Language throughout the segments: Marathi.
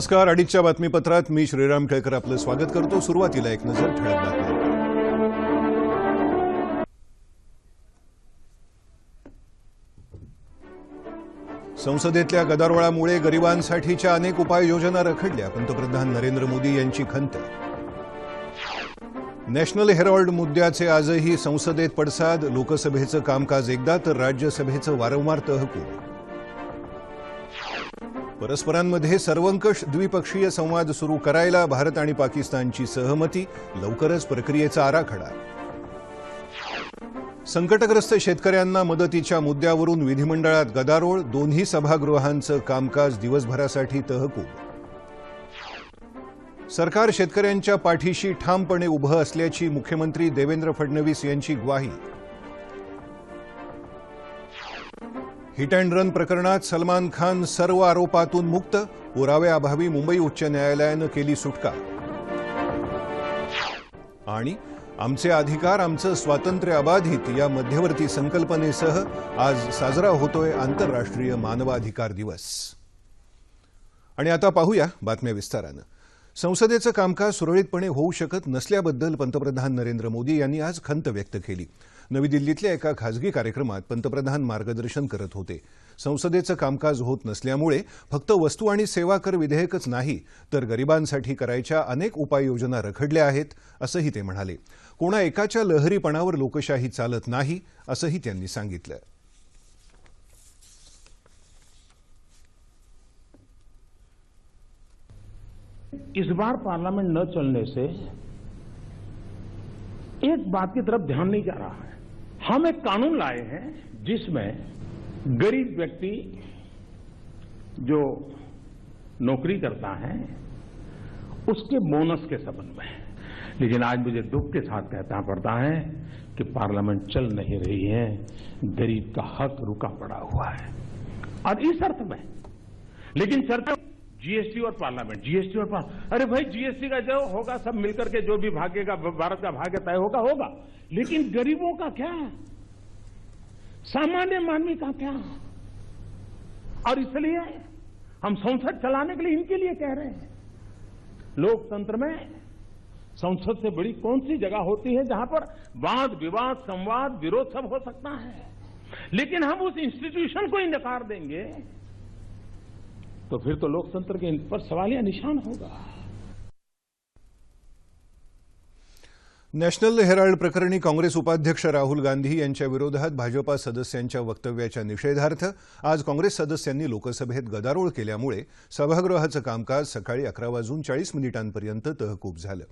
नमस्कार. अडीचच्या बातमीपत्रात मी श्रीराम केळकर आपलं स्वागत करतो. सुरुवातीला एक नजर ठळक बातमी. संसदेतल्या गदारोळामुळे गरिबांसाठीच्या अनेक उपाययोजना रखडल्या पंतप्रधान नरेंद्र मोदी यांची खंत. नॅशनल हेरॉल्ड मुद्द्याचे आजही संसदेत पडसाद लोकसभेचं कामकाज एकदा तर राज्यसभेचं वारंवार तहकूब. परस्परांमध्ये सर्वंकष द्विपक्षीय संवाद सुरू करायला भारत आणि पाकिस्तानची सहमती लवकरच प्रक्रियेचा आराखडा. संकटग्रस्त शेतकऱ्यांना मदतीच्या मुद्द्यावरून विधिमंडळात गदारोळ दोन्ही सभागृहांचं कामकाज दिवसभरासाठी तहकूब. सरकार शेतकऱ्यांच्या पाठीशी ठामपणे उभं असल्याची मुख्यमंत्री देवेंद्र फडणवीस यांची ग्वाही. हिट अँड रन प्रकरणात सलमान खान सर्व आरोपातून मुक्त पुराव्याअभावी मुंबई उच्च न्यायालयानं केली सुटका. आणि आमचे अधिकार आमचं स्वातंत्र्य अबाधित या मध्यवर्ती संकल्पनेसह आज साजरा होतोय आंतरराष्ट्रीय मानवाधिकार दिवस. आणि आता पाहूया बातम्या विस्तारानं. संसदेचं कामकाज सुरळीतपणे होऊ शकत नसल्याबद्दल पंतप्रधान नरेंद्र मोदी यांनी आज खंत व्यक्त केली. नवी दिल्लीतल्या एका खासगी कार्यक्रमात पंतप्रधान मार्गदर्शन करत होते. संसदेचं कामकाज होत नसल्यामुळे फक्त वस्तू आणि सेवा कर विधेयकच नाही तर गरिबांसाठी करायच्या अनेक उपाययोजना रखडल्या आहेत असंही ते म्हणाले. कोणा एकाच्या लहरीपणावर लोकशाही चालत नाही असंही त्यांनी सांगितलं. इस बार पार्लियामेंट न चलने से एक बात की तरफ ध्यान नहीं जा रहा है। हम एक कानून लाए हैं जिसमें गरीब व्यक्ति जो नौकरी करता है, उसके बोनस के संबंध में। लेकिन आज मुझे दुख के साथ कहना पड़ता है कि पार्लियामेंट चल नहीं रही है, गरीब का हक रुका पड़ा हुआ है। और इस अर्थ में, लेकिन चर्चा जीएसटी और पार्लियामेंट जीएसटी और पार्लियामेंट अरे भाई जीएसटी का जो होगा, सब मिलकर के जो भी भागेगा, भारत का भाग्य तय होगा होगा। लेकिन गरीबों का क्या? सामान्य मानवी का क्या? और इसलिए हम संसद चलाने के लिए इनके लिए कह रहे हैं। लोकतंत्र में संसद से बड़ी कौन सी जगह होती है जहाँ पर वाद, विवाद, संवाद, विरोध सब हो सकता है? लेकिन हम उस इंस्टीट्यूशन को ही नकार देंगे तो फिर तो लोकतंत्र के इन पर सवालिया निशान होगा। नॅशनल हेराल्ड प्रकरणी काँग्रेस उपाध्यक्ष राहुल गांधी यांच्या विरोधात भाजपा सदस्यांच्या वक्तव्याच्या निषेधार्थ आज काँग्रेस सदस्यांनी लोकसभेत गदारोळ केल्यामुळे सभागृहाचं कामकाज सकाळी अकरा वाजून चाळीस मिनिटांपर्यंत तहकूब झालं.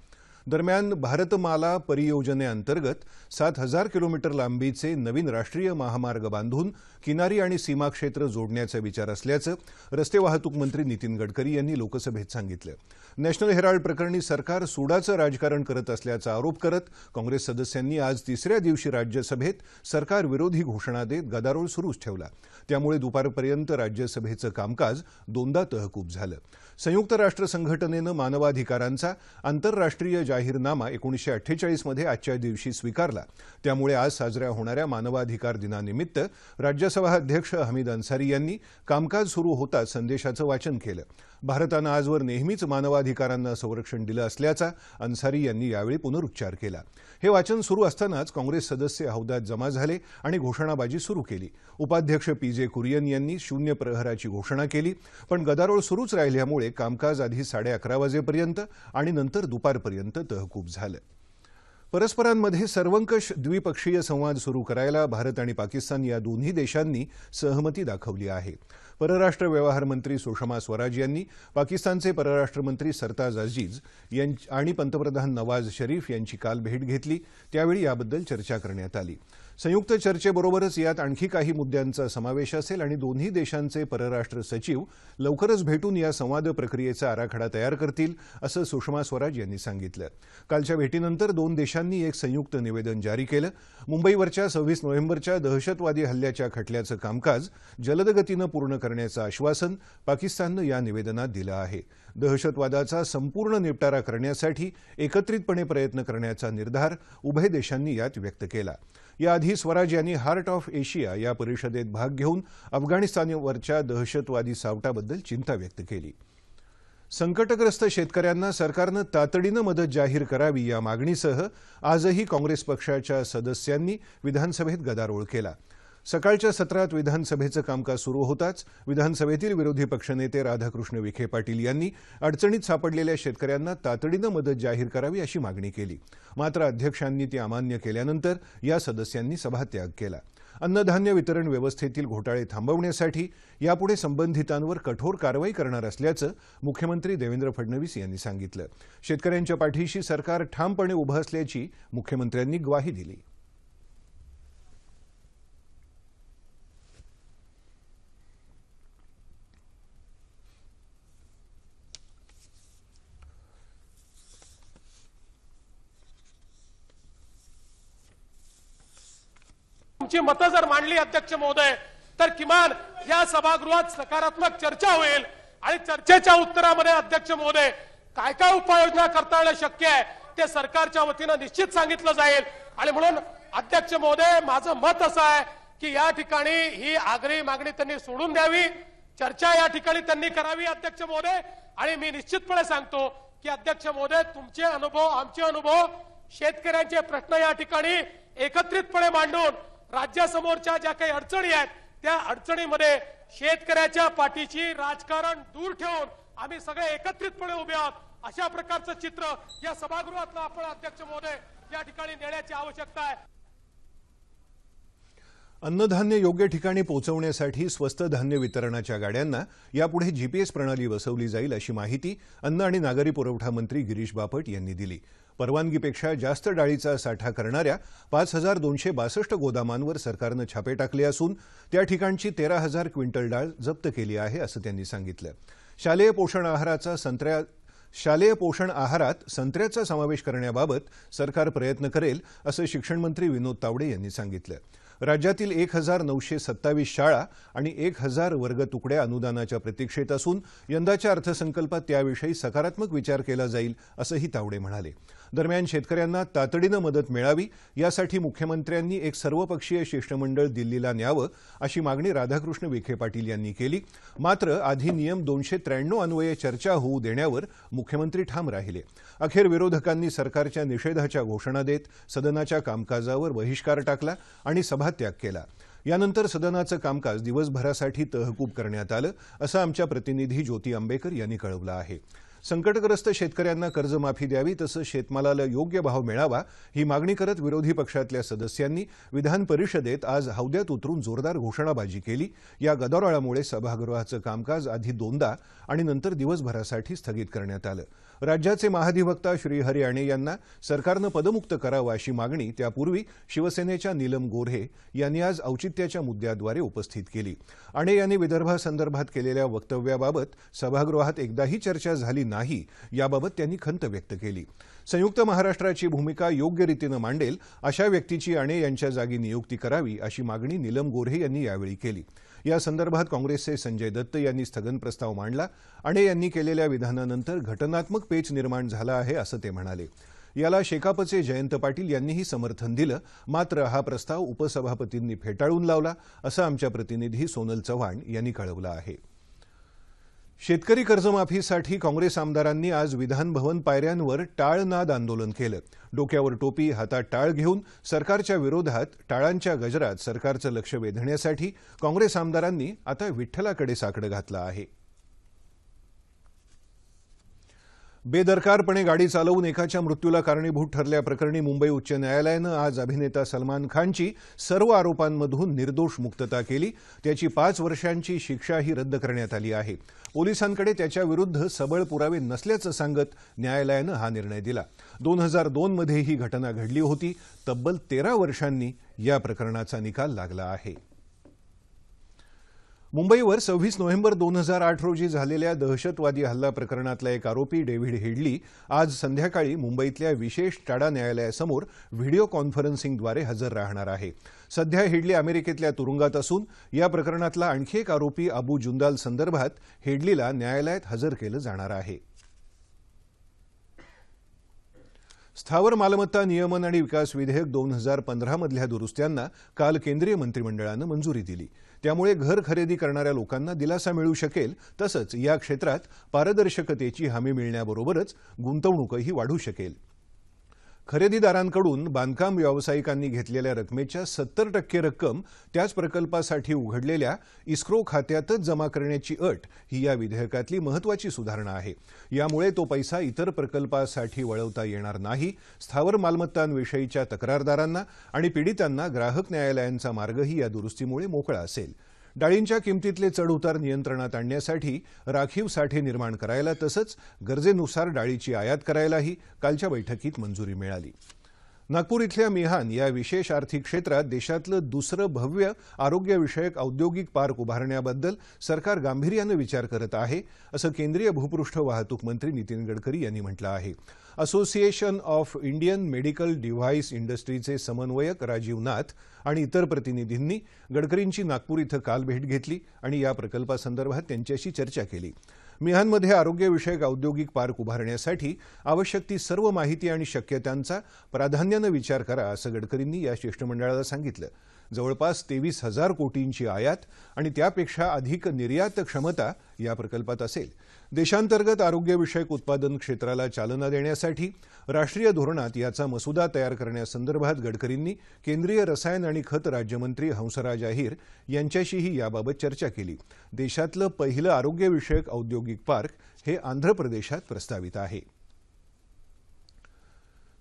दरम्यान भारतमाला परियोजनेअंतर्गत सात हजार किलोमीटर लांबीचे नवीन राष्ट्रीय महामार्ग बांधून किनारी आणि सीमा क्षेत्र जोडण्याचा विचार असल्याचं रस्ते वाहतूक मंत्री नितीन गडकरी यांनी लोकसभेत सांगितलं. नॅशनल हेराल्ड प्रकरणी सरकार सुडाचं राजकारण करत असल्याचा आरोप करत काँग्रेस सदस्यांनी आज तिसऱ्या दिवशी राज्यसभेत सरकारविरोधी घोषणा देत गदारोळ सुरूच ठेवला. त्यामुळे दुपारपर्यंत राज्यसभेचं कामकाज दोनदा तहकूब झालं. संयुक्त राष्ट्र संघटनेनं मानवाधिकारांचा आंतरराष्ट्रीय जाहीरनामा एकोणीशे अठ्ठेचाळीसमध्ये आजच्या दिवशी स्वीकारला. त्यामुळे आज साजऱ्या होणाऱ्या मानवाधिकार दिनानिमित्त राज्यसभा अध्यक्ष हमीद अन्सारी यांनी कामकाज सुरू होताच संदेशाचं वाचन केलं. भारतानं आजवर नेहमीच मानवाधिकारांना संरक्षण दिलं असल्याचा अन्सारी यांनी यावेळी पुनरुच्चार केला. हे वाचन सुरू असतानाच काँग्रेस सदस्य हौद्यात जमा झाले आणि घोषणाबाजी सुरू केली. उपाध्यक्ष पी जे कुरियन यांनी शून्य प्रहराची घोषणा केली पण गदारोळ सुरूच राहिल्यामुळे कामकाज आधी साडे अकरा वाजेपर्यंत आणि नंतर दुपारपर्यंत तहकूब झालं. परस्परांमध्ये सर्वंकष द्विपक्षीय संवाद सुरू करायला भारत आणि पाकिस्तान या दोन्ही देशांनी सहमती दाखवली आहे. परराष्ट्र व्यवहार मंत्री सुषमा स्वराज यांनी पाकिस्तानचे परराष्ट्र मंत्री सरताज अजीज आणि पंतप्रधान नवाज शरीफ यांची काल भेट घेतली. त्यावेळी याबद्दल चर्चा करण्यात आली. संयुक्त चर्चेबरोबरच यात आणखी काही मुद्द्यांचा समावेश असेल आणि दोन्ही देशांचे परराष्ट्र सचिव लवकरच भेटून या संवाद प्रक्रियेचा आराखडा तयार करतील असं सुषमा स्वराज यांनी सांगितलं. कालच्या भेटीनंतर दोन देशांनी एक संयुक्त निवेदन जारी केलं. मुंबईवरच्या सव्वीस नोव्हेंबरच्या दहशतवादी हल्ल्याच्या खटल्याचं कामकाज जलदगतीनं पूर्ण करण्याचं आश्वासन पाकिस्ताननं या निवेदनात दिलं आहे. दहशतवादाचा संपूर्ण निपटारा करण्यासाठी एकत्रितपणे प्रयत्न करण्याचा निर्धार उभय देशांनी यात व्यक्त केला. याआधी स्वराज यांनी हार्ट ऑफ एशिया या परिषदेत भाग घेऊन अफगाणिस्तानवरच्या दहशतवादी सावटाबद्दल चिंता व्यक्त केली. संकटग्रस्त शेतकऱ्यांना सरकारनं तातडीनं मदत जाहीर करावी या मागणीसह आजही काँग्रेस पक्षाच्या सदस्यांनी विधानसभेत गदारोळ केला. सकाळच्या सत्रात विधानसभेचं कामकाज सुरू होताच विधानसभेतील विरोधी पक्षनेते राधाकृष्ण विखे पाटील यांनी अडचणीत सापडलेल्या शेतकऱ्यांना तातडीनं मदत जाहीर करावी अशी मागणी केली. मात्र अध्यक्षांनी ती अमान्य केल्यानंतर या सदस्यांनी सभात्याग केला. अन्नधान्य वितरण व्यवस्थेतील घोटाळे थांबवण्यासाठी यापुढे संबंधितांवर कठोर कारवाई करणार असल्याचं मुख्यमंत्री देवेंद्र फडणवीस यांनी सांगितलं. शेतकऱ्यांच्या पाठीशी सरकार ठामपणे उभं असल्याची मुख्यमंत्र्यांनी ग्वाही दिली तुमची मतं जर मांडली अध्यक्ष महोदय तर किमान या सभागृहात सकारात्मक चर्चा होईल. आणि चर्चेच्या उत्तरामध्ये अध्यक्ष महोदय काय काय उपाययोजना करता येणं शक्य आहे ते सरकारच्या वतीनं निश्चित सांगितलं जाईल. आणि म्हणून अध्यक्ष महोदय माझं मत असं आहे की या ठिकाणी ही आग्रही मागणी त्यांनी सोडून द्यावी. चर्चा या ठिकाणी त्यांनी करावी अध्यक्ष महोदय. आणि मी निश्चितपणे सांगतो की अध्यक्ष महोदय तुमचे अनुभव आमचे अनुभव शेतकऱ्यांचे प्रश्न या ठिकाणी एकत्रितपणे मांडून राज्यासमोरच्या ज्या काही अडचणी आहेत त्या अडचणीमध्ये शेतकऱ्याच्या पाठीची राजकारण दूर ठेवून आम्ही सगळे एकत्रितपणे उभे आहोत. अशा प्रकारचं चित्र या सभागृहातलं आपण अध्यक्ष महोदय या ठिकाणी नेण्याची आवश्यकता आहे. अन्नधान्य योग्य ठिकाणी पोहोचवण्यासाठी स्वस्त धान्य वितरणाच्या गाड्यांना यापुढे जीपीएस प्रणाली बसवली जाईल अशी माहिती अन्न आणि नागरी पुरवठा मंत्री गिरीश बापट यांनी दिली. परवानगीपेक्षा जास्त डाळीचा साठा करणाऱ्या पाच हजार दोनशे बासष्ट गोदामांवर सरकारनं छापे टाकले असून त्या ठिकाणची तेरा हजार क्विंटल डाळ जप्त केली आहे असं त्यांनी सांगितलं. शालेय पोषण आहाराचा संत्र्या शालेय पोषण आहारात संत्र्याचा समावेश करण्याबाबत सरकार प्रयत्न करेल असं शिक्षणमंत्री विनोद तावडे यांनी सांगितलं. राज्यातील एक हजार नऊशे सत्तावीस शाळा आणि एक हजार वर्ग तुकड्या अनुदानाच्या प्रतीक्षेत असून यंदाच्या अर्थसंकल्पात त्याविषयी सकारात्मक विचार केला जाईल असंही तावडे म्हणाले. दरम्यान शेतकऱ्यांना तातडीनं मदत मिळावी यासाठी मुख्यमंत्र्यांनी एक सर्वपक्षीय शिष्टमंडळ दिल्लीला न्यावं अशी मागणी राधाकृष्ण विखे पाटील यांनी केली. मात्र आधी नियम दोनशे त्र्याण्णव अन्वये चर्चा होऊ देण्यावर मुख्यमंत्री ठाम राहिले. अखेर विरोधकांनी सरकारच्या निषेधाच्या घोषणा देत सदनाच्या कामकाजावर बहिष्कार टाकला आणि सभात्याग केला. यानंतर सदनाचं कामकाज दिवसभरासाठी तहकूब करण्यात आलं असं आमच्या प्रतिनिधी ज्योती आंबेकर यांनी कळवलं आहे. संकटग्रस्त शेतकऱ्यांना कर्जमाफी द्यावी तसंच शेतमालाला योग्य भाव मिळावा ही मागणी करत विरोधी पक्षातल्या सदस्यांनी विधान परिषदेत आज हौद्यात उतरून जोरदार घोषणाबाजी केली. या गदारोळामुळे सभागृहाचं कामकाज आधी दोनदा आणि नंतर दिवसभरासाठी स्थगित करण्यात आलं. राज्याचे महाधिवक्ता श्रीहरी आणे यांना सरकारनं पदमुक्त करावं अशी मागणी त्यापूर्वी शिवसेनेच्या नीलम गोऱ्हे यांनी आज औचित्याच्या मुद्द्याद्वारे उपस्थित केली. आणे यांनी विदर्भासंदर्भात केलेल्या वक्तव्याबाबत सभागृहात एकदाही चर्चा झाली नाही याबाबत त्यांनी खंत व्यक्त केली. संयुक्त महाराष्ट्राची भूमिका योग्य रीतीनं मांडेल अशा व्यक्तीची आणे यांच्या जागी नियुक्ती करावी अशी मागणी नीलम गोऱ्हे यांनी यावेळी केली. या संदर्भात काँग्रेसचे संजय दत्त यांनी स्थगन प्रस्ताव मांडला आणे यांनी केलेल्या विधानानंतर घटनात्मक पेच निर्माण झाला आहे असं ते म्हणाले. याला शेकापचे जयंत पाटील यांनीही समर्थन दिलं मात्र हा प्रस्ताव उपसभापतींनी फेटाळून लावला असं आमच्या प्रतिनिधी सोनल चव्हाण यांनी कळवलं आहे. शेतकरी कर्जमाफीसाठी काँग्रेस आमदारांनी आज विधानभवन पायऱ्यांवर टाळनाद आंदोलन केलं. डोक्यावर टोपी हातात टाळ घेऊन सरकारच्या विरोधात टाळांच्या गजरात सरकारचं लक्ष वेधण्यासाठी काँग्रेस आमदारांनी आता विठ्ठलाकडे साकडं घातलं आहे. बेदरकारपणे गाडी चालवून एकाच्या मृत्यूला कारणीभूत ठरल्याप्रकरणी मुंबई उच्च न्यायालयानं आज अभिनेता सलमान खानची सर्व आरोपांमधून निर्दोष मुक्तता केली. त्याची पाच वर्षांची शिक्षाही रद्द करण्यात आली आहे. पोलिसांकडे त्याच्याविरुद्ध सबळ पुरावे नसल्याचं सांगत न्यायालयानं हा निर्णय दिला. दोन हजार दोनमध्ये ही घटना घडली होती. तब्बल तेरा वर्षांनी या प्रकरणाचा निकाल लागला आहे. मुंबईवर सव्वीस नोव्हेंबर दोन हजार आठ रोजी झालेल्या दहशतवादी हल्ला प्रकरणातला एक आरोपी डेव्हिड हेडली आज संध्याकाळी मुंबईतल्या विशेष टाडा न्यायालयासमोर व्हिडिओ कॉन्फरन्सिंगद्वारे हजर राहणार आहे. सध्या हेडली अमेरिकेतल्या तुरुंगात असून या प्रकरणातला आणखी एक आरोपी अबू जुंदाल संदर्भात हेडलीला न्यायालयात हजर केलं जाणार आहे. स्थावर मालमत्ता नियमन आणि विकास विधेयक दोन हजार पंधरामधल्या दुरुस्त्यांना काल केंद्रीय मंत्रिमंडळानं मंजुरी दिली. त्यामुळे घर खरेदी करणाऱ्या लोकांना दिलासा मिळू शकेल तसंच या क्षेत्रात पारदर्शकतेची हमी मिळण्याबरोबरच गुंतवणूकही वाढू शकेल. खरेदीदारांकडून बांधकाम व्यावसायिकांनी घेतलेल्या रकमेच्या सत्तर टक्के रक्कम त्याच प्रकल्पासाठी उघडलेल्या इस्रो खात्यातच जमा करण्याची अट ही या विधेयकातली महत्वाची सुधारणा आहे. यामुळे तो पैसा इतर प्रकल्पासाठी वळवता येणार नाही स्थावर मालमत्तांविषयीच्या तक्रारदारांना आणि पीडितांना ग्राहक न्यायालयांचा मार्गही या दुरुस्तीमुळे मोकळा असेल. डाळींच्या किमतीतले चढउतार नियंत्रणात आणण्यासाठी राखीव साठे निर्माण करायला तसंच गरजेनुसार डाळीची आयात करायलाही कालच्या बैठकीत मंजुरी मिळाली. नागपूर इथल्या मिहान या विशेष आर्थिक क्षेत्रात देशातलं दुसरं भव्य आरोग्यविषयक औद्योगिक पार्क उभारण्याबद्दल सरकार गांभीर्यानं विचार करत आहे असं केंद्रीय भूपृष्ठ वाहतूक मंत्री नितीन गडकरी यांनी म्हटलं आहे. Association of Indian medical device इंडस्ट्रीचे समन्वयक राजीव नाथ आणि इतर प्रतिनिधींनी गडकरींची नागपूर इथं काल भेट घेतली आणि या प्रकल्पासंदर्भात त्यांच्याशी चर्चा केली. मिहानमध्ये आरोग्यविषयक औद्योगिक पार्क उभारण्यासाठी आवश्यक ती सर्व माहिती आणि शक्यतांचा प्राधान्यानं विचार करा असं गडकरींनी या शिष्टमंडळाला सांगितलं. जवळपास तेवीस हजार कोटींची आयात आणि त्यापेक्षा अधिक निर्यात क्षमता या प्रकल्पात असेल. देशांतर्गत आरोग्यविषयक उत्पादन क्षेत्राला चालना देण्यासाठी राष्ट्रीय धोरणात याचा मसुदा तयार करण्यासंदर्भात गडकरींनी केंद्रीय रसायन आणि खत राज्यमंत्री हंसराज अहिर यांच्याशीही याबाबत चर्चा केली. देशातलं पहिलं आरोग्यविषयक औद्योगिक पार्क हे आंध्र प्रदेशात प्रस्तावित आहे.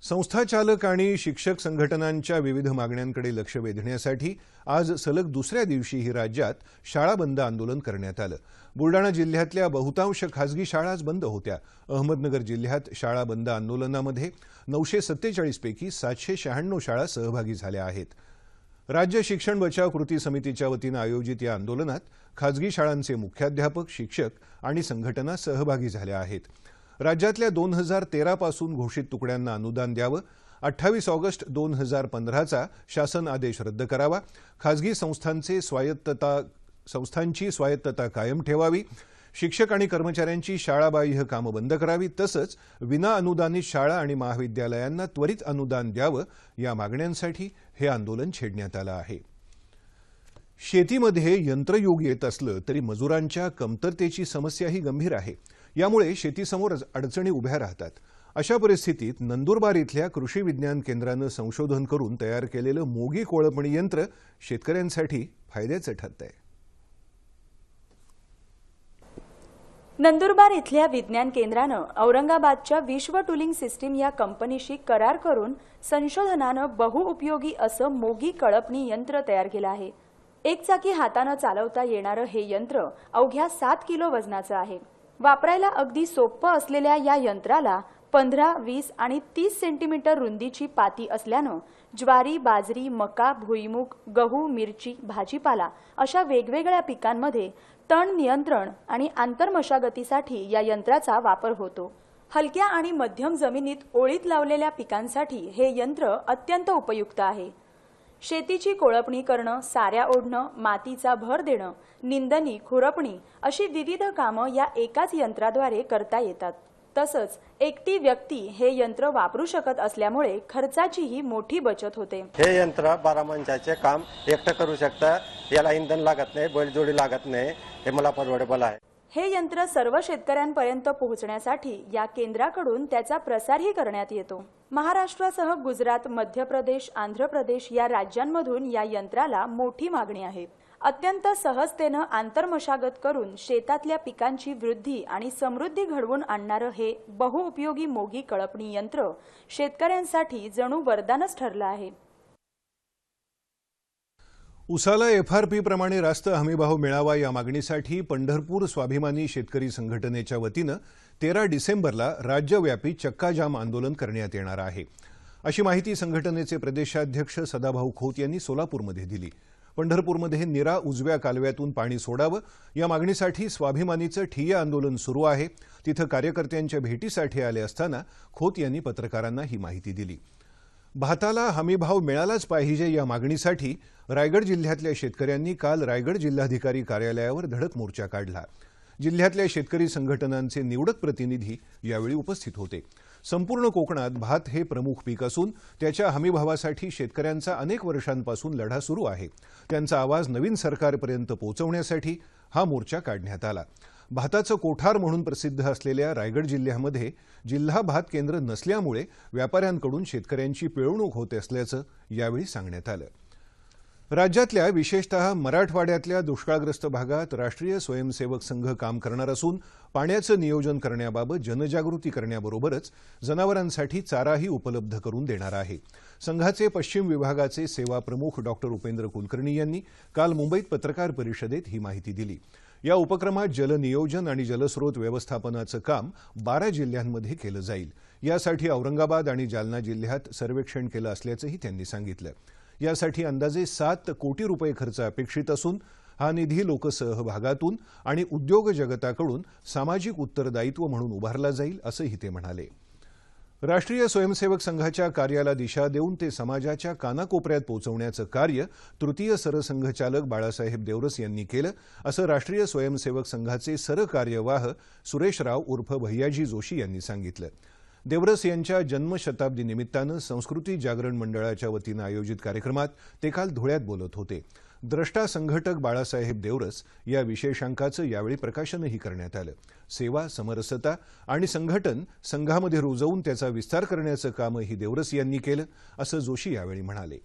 संस्थाचालक आणि शिक्षक संघटनांच्या विविध मागण्यांकडे लक्ष वेधण्यासाठी आज सलग दुसऱ्या दिवशीही राज्यात शाळा बंद आंदोलन करण्यात आलं. बुलडाणा जिल्ह्यातल्या बहुतांश खासगी शाळा आज बंद होत्या. अहमदनगर जिल्ह्यात शाळा बंद आंदोलनामध्ये नऊशे सत्तेचाळीसपैकी सातशे शहाण्णव शाळा सहभागी झाल्या आहेत. राज्य शिक्षण बचाव कृती समितीच्या वतीनं आयोजित या आंदोलनात खाजगी शाळांचे मुख्याध्यापक शिक्षक आणि संघटना सहभागी झाल्या आहेत. राज्यातल्या दोन हजार तेरापासून घोषित तुकड्यांना अनुदान द्यावं. अठ्ठावीस ऑगस्ट दोन हजार पंधराचा शासन आदेश रद्द करावा. खाजगी संस्थांचे स्वायत्तता संस्थांची स्वायत्तता कायम ठेवावी. शिक्षक आणि कर्मचाऱ्यांची शाळाबाह्य कामं बंद करावी. तसंच विना अनुदानित शाळा आणि महाविद्यालयांना त्वरित अनुदान द्यावं या मागण्यांसाठी हे आंदोलन छेडण्यात आलं आहे. शेतीमध्ये यंत्रयुग येत असलं तरी मजुरांच्या कमतरतेची समस्याही गंभीर आहे. यामुळे शेतीसमोर अडचणी उभ्या राहतात. अशा परिस्थितीत नंदुरबार इथल्या कृषी विज्ञान केंद्रानं संशोधन करून तयार केलेलं मोगी कोळपणी यंत्र शेतकऱ्यांसाठी फायद्याचं ठरत आहे नंदुरबार इथल्या विज्ञान केंद्रानं औरंगाबादच्या विश्व टुलिंग सिस्टीम या कंपनीशी करार करून संशोधनानं बहुउपयोगी असं मोगी कळपणी यंत्र तयार केलं आहे. एक चाकी हातानं चालवता येणारं हे यंत्र अवघ्या सात किलो वजनाचं आहे. वापरायला अगदी सोपं असलेल्या या यंत्राला पंधरा वीस आणि तीस सेंटीमीटर रुंदीची पाती असल्यानं ज्वारी बाजरी मका भुईमुग गहू मिरची भाजीपाला अशा वेगवेगळ्या पिकांमध्ये तण नियंत्रण आणि आंतरमशागतीसाठी या यंत्राचा वापर होतो. हलक्या आणि मध्यम जमिनीत ओळीत लावलेल्या पिकांसाठी हे यंत्र अत्यंत उपयुक्त आहे. शेतीची कोळपणी करणं साऱ्या ओढणं मातीचा भर देणं निंदणी खुरपणी अशी विविध कामं या एकाच यंत्राद्वारे करता येतात. तसंच एकटी व्यक्ती हे यंत्र वापरू शकत असल्यामुळे खर्चाचीही मोठी बचत होते. हे यंत्र बारा माणसाचे काम एकटं करू शकतं. याला इंधन लागत नाही बैलजोडी लागत नाही. हे मला परवडेबल आहे. हे यंत्र सर्व शेतकऱ्यांपर्यंत पोहोचण्यासाठी या केंद्राकडून त्याचा प्रसारही करण्यात येतो. महाराष्ट्रासह गुजरात मध्य प्रदेश आंध्र प्रदेश या राज्यांमधून या यंत्राला मोठी मागणी आहे. अत्यंत सहजतेनं आंतरमशागत करून शेतातल्या पिकांची वृद्धी आणि समृद्धी घडवून आणणारं हे बहुउपयोगी मोगी कळपणी यंत्र शेतकऱ्यांसाठी जणू वरदानच ठरलं आहे. उसाला एफआरपी प्रमाणे रास्त हमीभाव मिळावा या मागणीसाठी पंढरपूर स्वाभिमानी शेतकरी संघटनेच्या वतीनं तेरा डिसेंबरला राज्यव्यापी चक्काजाम आंदोलन करण्यात येणार आहे. अशी माहिती संघटनेचे प्रदेशाध्यक्ष सदाभाऊ खोत यांनी सोलापूरमध्ये दिली. पंढरपूरमध्ये निरा उजव्या कालव्यातून पाणी सोडावं या मागणीसाठी स्वाभिमानीचं ठिय्या आंदोलन सुरू आहे. तिथं कार्यकर्त्यांच्या भेटीसाठी आले असताना खोत यांनी पत्रकारांना ही माहिती दिली. भाताला हमीभाव मिळालाच पाहिजे या मागणीसाठी रायगड जिल्ह्यातल्या शेतकऱ्यांनी काल रायगड जिल्हाधिकारी कार्यालयावर धडक मोर्चा काढला. जिल्ह्यातल्या शेतकरी संघटनांचे निवडक प्रतिनिधी यावेळी उपस्थित होते. संपूर्ण कोकणात भात हे प्रमुख पीक असून त्याच्या हमीभावासाठी शेतकऱ्यांचा अनेक वर्षांपासून लढा सुरू आहे. त्यांचा आवाज नवीन सरकारपर्यंत पोहोचवण्यासाठी हा मोर्चा काढण्यात आला. भाताचं कोठार म्हणून प्रसिद्ध असलेल्या रायगड जिल्ह्यामध्ये जिल्हा भात केंद्र नसल्यामुळे व्यापाऱ्यांकडून शेतकऱ्यांची पिळवणूक होत असल्याचं यावेळी सांगण्यात आलं. राज्यातल्या विशेषतः मराठवाड्यातल्या दुष्काळग्रस्त भागात राष्ट्रीय स्वयंसेवक संघ काम करणार असून पाण्याचं नियोजन करण्याबाबत जनजागृती करण्याबरोबरच जनावरांसाठी चाराही उपलब्ध करून देणार आहे. संघाचे पश्चिम विभागाचे सेवा प्रमुख डॉक्टर उपेंद्र कुलकर्णी यांनी काल मुंबईत पत्रकार परिषदेत ही माहिती दिली. या उपक्रमात जलनियोजन आणि जलस्रोत व्यवस्थापनाचं काम बारा जिल्ह्यांमध्ये केलं जाईल. यासाठी औरंगाबाद आणि जालना जिल्ह्यात सर्वेक्षण केलं असल्याचंही त्यांनी सांगितलं. यासाठी अंदाजे सात कोटी रुपये खर्च अपेक्षित असून हा निधी लोकसहभागातून आणि उद्योग जगताकडून सामाजिक उत्तरदायित्व म्हणून उभारला जाईल असंही ते म्हणाले. राष्ट्रीय स्वयंसेवक संघाच्या कार्याला दिशा देऊन ते समाजाच्या कानाकोपऱ्यात पोहोचवण्याचं कार्य तृतीय सरसंघचालक बाळासाहेब देवरस यांनी केलं असं राष्ट्रीय स्वयंसेवक संघाचे सरकार्यवाह सुरेश राव उर्फ भैयाजी जोशी यांनी सांगितलं. देवरस यांच्या जन्मशताब्दी निमित्तानं संस्कृती जागरण मंडळाच्या वतीनं आयोजित कार्यक्रमात ते काल धुळ्यात बोलत होते. द्रष्टा संघटक बाळासाहेब देवरस या विशेषांकाचं यावेळी प्रकाशनही करण्यात आलं. सेवा समरसता आणि संघटन संघामध्ये रुजवून त्याचा विस्तार करण्याचं कामही देवरस यांनी केलं असं जोशी यावेळी म्हणाले.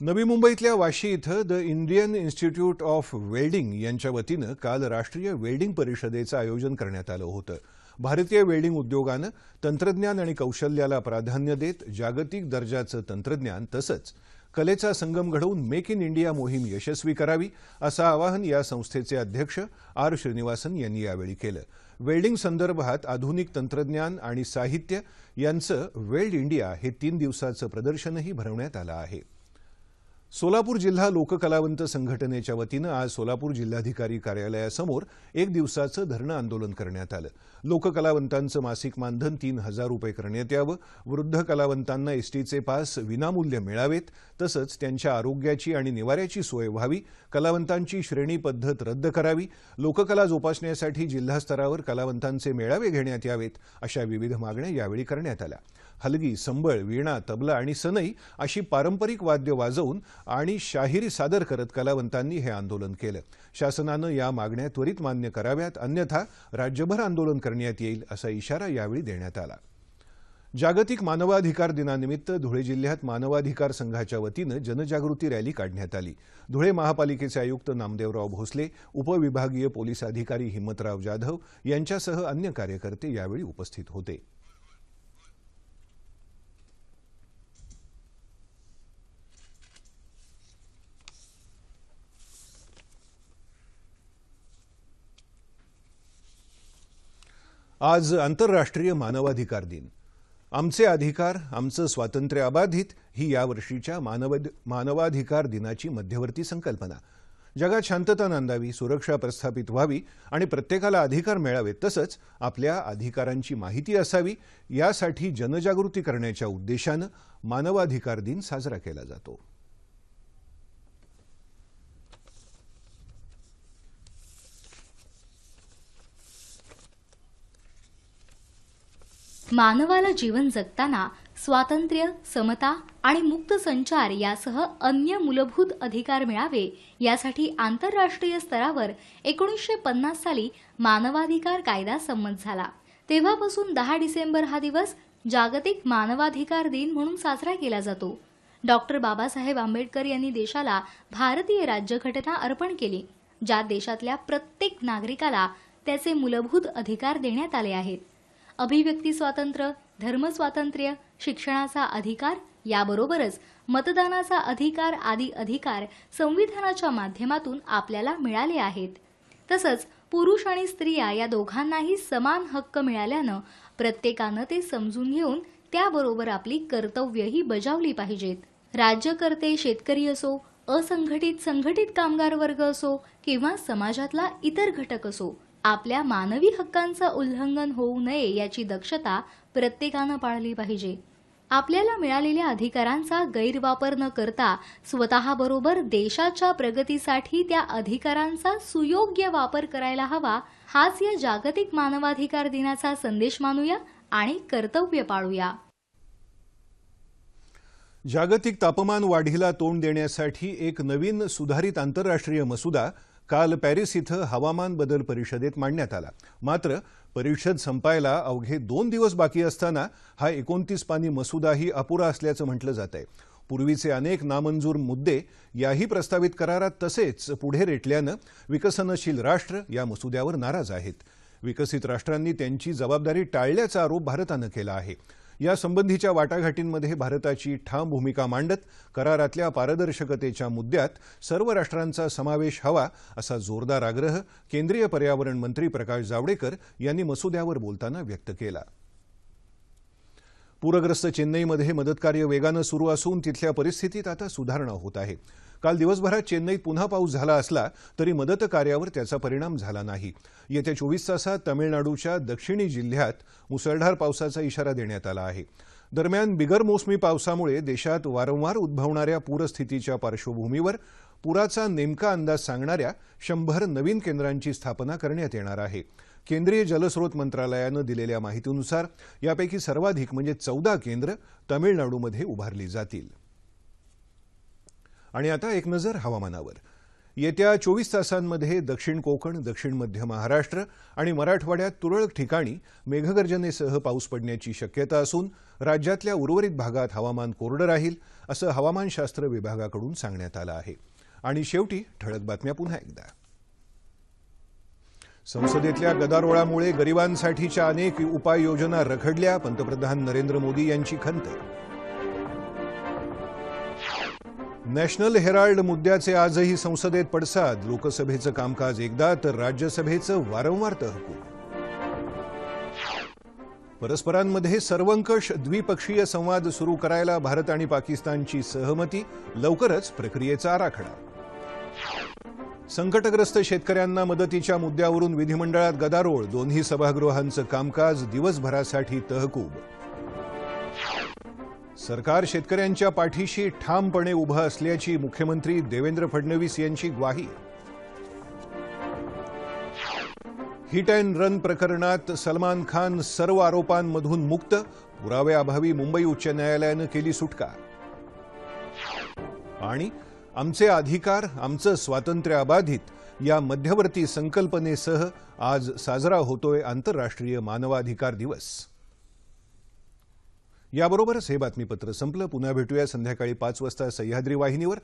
नवी मुंबईतल्या वाशी इथं the Indian institute of welding यांच्या वतीनं काल राष्ट्रीय वेल्डिंग परिषदेचं आयोजन करण्यात आलं होतं. भारतीय वेल्डिंग उद्योगानं तंत्रज्ञान आणि कौशल्याला प्राधान्य देत जागतिक दर्जाचं तंत्रज्ञान तसंच कलेचा संगम घडवून मेक इन इंडिया मोहीम यशस्वी करावी असं आवाहन या संस्थेचे अध्यक्ष आर श्रीनिवासन यांनी यावेळी केलं. वेल्डिंग संदर्भात आधुनिक तंत्रज्ञान आणि साहित्य यांचं वेल्ड इंडिया हे तीन दिवसाचं प्रदर्शनही भरवण्यात आलं आहे. सोलापूर जिल्हा लोककलावंत संघटनेच्या वतीनं आज सोलापूर जिल्हाधिकारी कार्यालयासमोर एक दिवसाचं धरणं आंदोलन करण्यात आलं. लोककलावंतांचं मासिक मानधन तीन हजार रुपये करण्यात यावं वृद्ध कलावंतांना एसटीचे पास विनामूल्य मिळावेत तसंच त्यांच्या आरोग्याची आणि निवाऱ्याची सोय व्हावी कलावंतांची श्रेणी पद्धत रद्द करावी लोककला जोपासण्यासाठी जिल्हास्तरावर कलावंतांचे मेळावे घेण्यात यावेत अशा विविध मागण्या यावेळी करण्यात आल्या. हलगी संबळ वीणा तबला आणि सनई अशी पारंपरिक वाद्य वाजवून आणि शाहिरी सादर करत कलावंतांनी हे आंदोलन केलं. शासनानं या मागण्या त्वरित मान्य कराव्यात अन्यथा राज्यभर आंदोलन करण्यात येईल असा इशारा यावेळी देण्यात आला. जागतिक मानवाधिकार दिनानिमित्त धुळे जिल्ह्यात मानवाधिकार संघाच्या वतीनं जनजागृती रॅली काढण्यात आली. धुळे महापालिकेचे आयुक्त नामदेवराव भोसले उपविभागीय पोलीस अधिकारी हिम्मतराव जाधव यांच्यासह अन्य कार्यकर्ते यावेळी उपस्थित होते. आज आंतरराष्ट्रीय मानवाधिकार दिन. आमचे अधिकार आमचं स्वातंत्र्य अबाधित ही यावर्षीच्या मानव मानवाधिकार दिनाची मध्यवर्ती संकल्पना. जगात शांतता नांदावी सुरक्षा प्रस्थापित व्हावी आणि प्रत्येकाला अधिकार मिळावेत तसंच आपल्या अधिकारांची माहिती असावी यासाठी जनजागृती करण्याच्या उद्देशानं मानवाधिकार दिन साजरा केला जातो. मानवाला जीवन जगताना स्वातंत्र्य समता आणि मुक्त संचार यासह अन्य मूलभूत अधिकार मिळावे यासाठी आंतरराष्ट्रीय स्तरावर एकोणीसशे पन्नास साली मानवाधिकार कायदा संमत झाला. तेव्हापासून दहा डिसेंबर हा दिवस जागतिक मानवाधिकार दिन म्हणून साजरा केला जातो. डॉक्टर बाबासाहेब आंबेडकर यांनी देशाला भारतीय राज्यघटना अर्पण केली ज्यात देशातल्या प्रत्येक नागरिकाला त्याचे मूलभूत अधिकार देण्यात आले आहेत. अभिव्यक्ती स्वातंत्र्य धर्मस्वातंत्र्य शिक्षणाचा अधिकार याबरोबरच मतदानाचा अधिकार आदी अधिकार संविधानाच्या माध्यमातून आपल्याला मिळाले आहेत. तसंच पुरुष आणि स्त्रिया या दोघांनाही समान हक्क मिळाल्यानं प्रत्येकानं ते समजून घेऊन त्याबरोबर आपली कर्तव्यही बजावली पाहिजेत. राज्यकर्ते शेतकरी असो असंघटित संघटित कामगार वर्ग असो किंवा समाजातला इतर घटक असो आपल्या मानवी हक्कांचं उल्लंघन होऊ नये याची दक्षता प्रत्येकानं पाळली पाहिजे. आपल्याला मिळालेल्या अधिकारांचा गैरवापर न करता स्वतःबरोबर देशाच्या प्रगतीसाठी त्या अधिकारांचा सुयोग्य वापर करायला हवा हाच या जागतिक मानवाधिकार दिनाचा संदेश मानूया आणि कर्तव्य पाळूया. जागतिक तापमान वाढीला तोंड देण्यासाठी एक नवीन सुधारित आंतरराष्ट्रीय मसुदा काल पॅरिस इथं हवामान बदल परिषदेत मांडण्यात आला. मात्र परिषद संपायला अवघे दोन दिवस बाकी असताना हा एकोणतीस पानी मसुदाही अपुरा असल्याचं म्हटलं जात आहे पूर्वीचे अनेक नामंजूर मुद्दे याही प्रस्तावित करारात तसेच पुढे रेटल्यानं विकसनशील राष्ट्र या मसुद्यावर नाराज आहेत. विकसित राष्ट्रांनी त्यांची जबाबदारी टाळल्याचा आरोप भारतानं केला आहे. यासंबंधीच्या वाटाघाटींमध्ये भारताची ठाम भूमिका मांडत करारातल्या पारदर्शकतेच्या मुद्द्यात सर्व राष्ट्रांचा समावेश हवा असा जोरदार आग्रह केंद्रीय पर्यावरण मंत्री प्रकाश जावडेकर यांनी मसुद्यावर बोलताना व्यक्त केला. पूरग्रस्त चेन्नईमध्ये मदतकार्य वेगानं सुरू असून तिथल्या परिस्थितीत आता सुधारणा होत आहे. काल दिवसभरात चेन्नईत पुन्हा पाऊस झाला असला तरी मदत कार्यावर त्याचा परिणाम झाला नाही. येत्या चोवीस तासात तमिळनाडूच्या दक्षिणी जिल्ह्यात मुसळधार पावसाचा इशारा देण्यात आला आहे. दरम्यान बिगर मोसमी पावसामुळे देशात वारंवार उद्भवणाऱ्या पूरस्थितीच्या पार्श्वभूमीवर पुराचा नेमका अंदाज सांगणाऱ्या शंभर नवीन केंद्रांची स्थापना करण्यात येणार आहे. केंद्रीय जलस्रोत मंत्रालयानं दिलेल्या माहितीनुसार यापैकी सर्वाधिक म्हणजे चौदा केंद्र तमिळनाडूमध्ये उभारली जातील. आणि आता एक नजर हवामानावर. येत्या चोवीस तासांमध्ये दक्षिण कोकण दक्षिण मध्य महाराष्ट्र आणि मराठवाड्यात तुरळक ठिकाणी मेघगर्जनेसह पाऊस पडण्याची शक्यता असून राज्यातल्या उर्वरित भागात हवामान कोरडं राहील असं हवामानशास्त्र विभागाकडून सांगण्यात आलं आहे. आणि शेवटी ठळक बातम्या पुन्हा एकदा. संसदेतल्या गदारोळामुळे गरिबांसाठीच्या अनेक उपाययोजना रखडल्या पंतप्रधान नरेंद्र मोदी यांची खंत. नॅशनल हेराल्ड मुद्द्याचे आजही संसदेत पडसाद. लोकसभेचं कामकाज एकदा तर राज्यसभेचं वारंवार तहकूब. परस्परांमध्ये सर्वंकष द्विपक्षीय संवाद सुरू करायला भारत आणि पाकिस्तानची सहमती. लवकरच प्रक्रियेचा आराखडा. संकटग्रस्त शेतकऱ्यांना मदतीच्या मुद्द्यावरून विधिमंडळात गदारोळ. दोन्ही सभागृहांचं कामकाज दिवसभरासाठी तहकूब. सरकार शेतकऱ्यांच्या पाठीशी ठामपणे उभं असल्याची मुख्यमंत्री देवेंद्र फडणवीस यांची ग्वाही. हिट अँड रन प्रकरणात सलमान खान सर्व आरोपांमधून मुक्त. पुराव्याअभावी मुंबई उच्च न्यायालयानं केली सुटका. आणि आमचे अधिकार आमचं स्वातंत्र्य अबाधित या मध्यवर्ती संकल्पनेसह आज साजरा होतोय आंतरराष्ट्रीय मानवाधिकार दिवस. याबरोबरच हे बातमीपत्र संपलं. पुन्हा भेटूया संध्याकाळी पाच वाजता सह्याद्री वाहिनीवर.